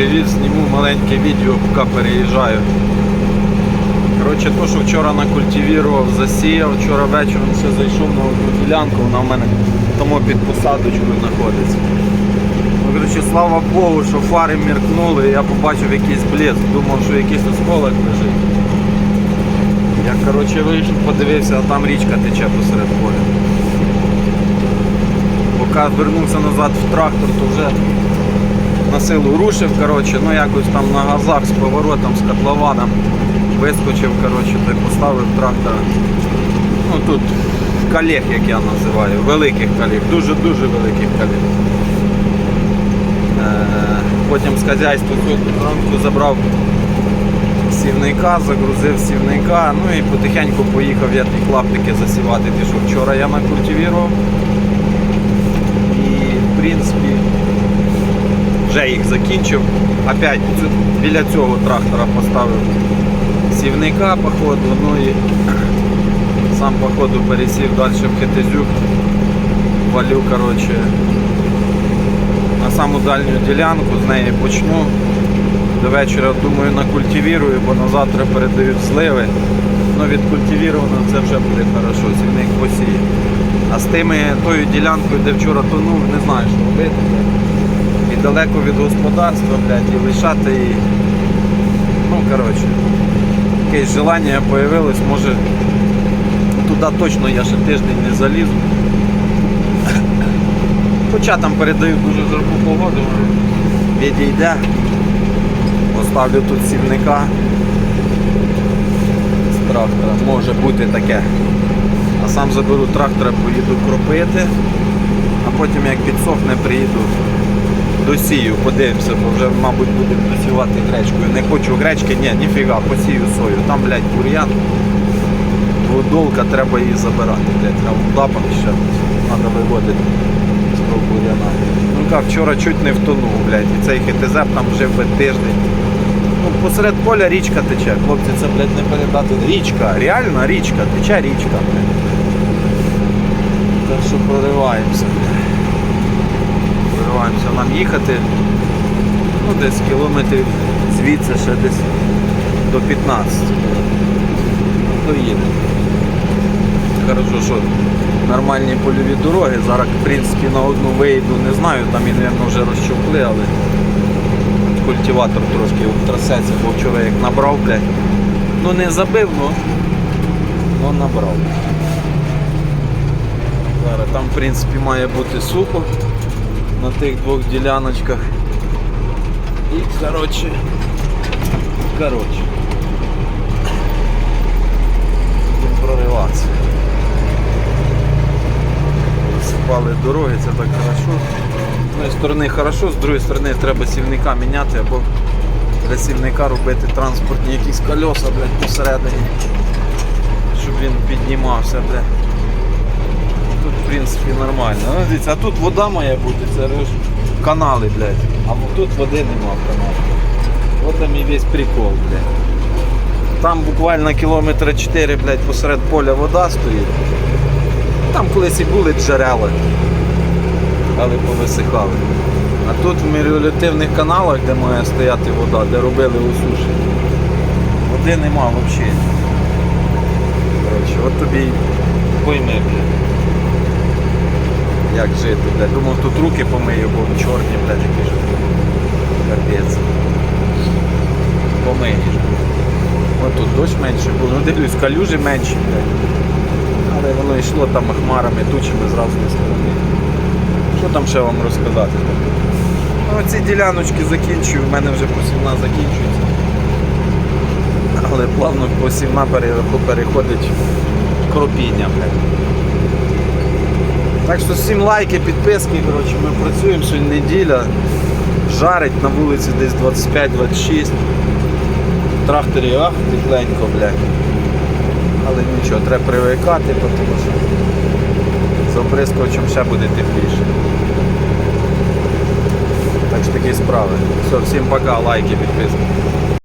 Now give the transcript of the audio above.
привіз, зніму маленьке відео, поки переїжджаю. Коротше, то, що вчора накультивірував, засіяв, вчора вечором ще зайшов на одну ділянку, вона в мене тому під посадочкою знаходиться. Ну, коротше, слава Богу, що фари міркнули, і я побачив якийсь блеск, думав, що якийсь осколок лежить. Я коротше, вийшов, подивився, а там річка тече посеред поля. Поки вернувся назад в трактор, то вже силу рушив, коротше, ну якось там на газах з поворотом, з котлованом вискочив, коротше, та поставив трактора. Ну тут колег, як я називаю, великих колег, дуже-дуже великих колег. Потім з хазяйства зранку забрав сівника, загрузив сівника, ну і потихеньку поїхав я ті клаптики засівати, ті, що вчора я накультивірував. І в принципі вже їх закінчив. Опять біля цього трактора поставив сівника походу, ну і сам походу пересів далі в Хетезюк, валю, коротше, на саму дальню ділянку, з неї почну. До вечора, думаю, накультивірую, бо на завтра передають сливи. Ну, відкультивіровано це вже буде хорошо, сівник посіє. А з тими тою ділянкою, де вчора тонув, не знаю, що робити. Далеко від господарства, блядь, і лишати її. Ну, коротше, якесь желання появилось, може туди точно я ще тиждень не залізу. Хоча там передають дуже жарку погоду, відійде. Поставлю тут сівника з трактора. Може бути таке. А сам заберу трактора, поїду кропити, а потім як підсохне, приїду досію, подивимося, бо вже, мабуть, будемо досівати гречкою. Не хочу гречки, ні, ніфіга, посію сою. Там, блядь, бур'ян. Дводолка, треба її забирати, блядь, там лапом ще треба виводити з того бур'яна. Ну як, вчора чуть не втонув, блядь, і цей хитизеп там жив би тиждень. Ну, посеред поля річка тече, хлопці, це, блядь, не передати. Річка, реально річка, тече річка, блядь. Так що прориваємося, блядь. Нам їхати. Ну, десь кілометрів звідси ще десь до 15. Доїдемо. Хорошо, що нормальні польові дороги. Зараз, в принципі, на одну виїду не знаю, там і, мабуть, вже розчовкли, але культиватор трошки трасеться, бо вчора як набрав, блядь. Ну не забив, ну, ну набрав. Зараз там, в принципі, має бути сухо на тих двох діляночках. І коротше, коротше. Будемо прориватися. Засипали дороги, це так хорошо. З однієї сторони хорошо, з другої сторони треба сівника міняти або для сівника робити транспортні якісь кольоса блядь, посередині, щоб він піднімався. Блядь. Тут в принципі нормально. Ну, дивіться, а тут вода має бути, це ж канали, блядь. А тут води нема в каналі. От там і весь прикол, блядь. Там буквально кілометра 4, блядь, посеред поля вода стоїть. Там колись і були джерела, але повисихали. А тут в меліоративних каналах, де має стояти вода, де робили усуші, води нема взагалі. От тобі пойми, блядь. Як жити, блядь. Думав, тут руки помию, бо чорні, блядь, які ж. Капець. Помиєш. От тут дощ менше був, ну дивлюсь, калюжі менші, блядь. Але воно йшло там хмарами, тучами зразу не сторони. Що там ще вам розказати? Ну, ці діляночки закінчую, в мене вже посівна закінчується. Але плавно посівна пере- переходить кропіння, блядь. Так що всім лайки, підписки, коротше, ми працюємо сьогодні неділя. Жарить на вулиці десь 25-26. В тракторі ах, тепленько, блядь. Але нічого, треба привикати, тому що з оприскувачем ще буде тепліше. Так що такі справи. Все, всім пока, лайки, підписки.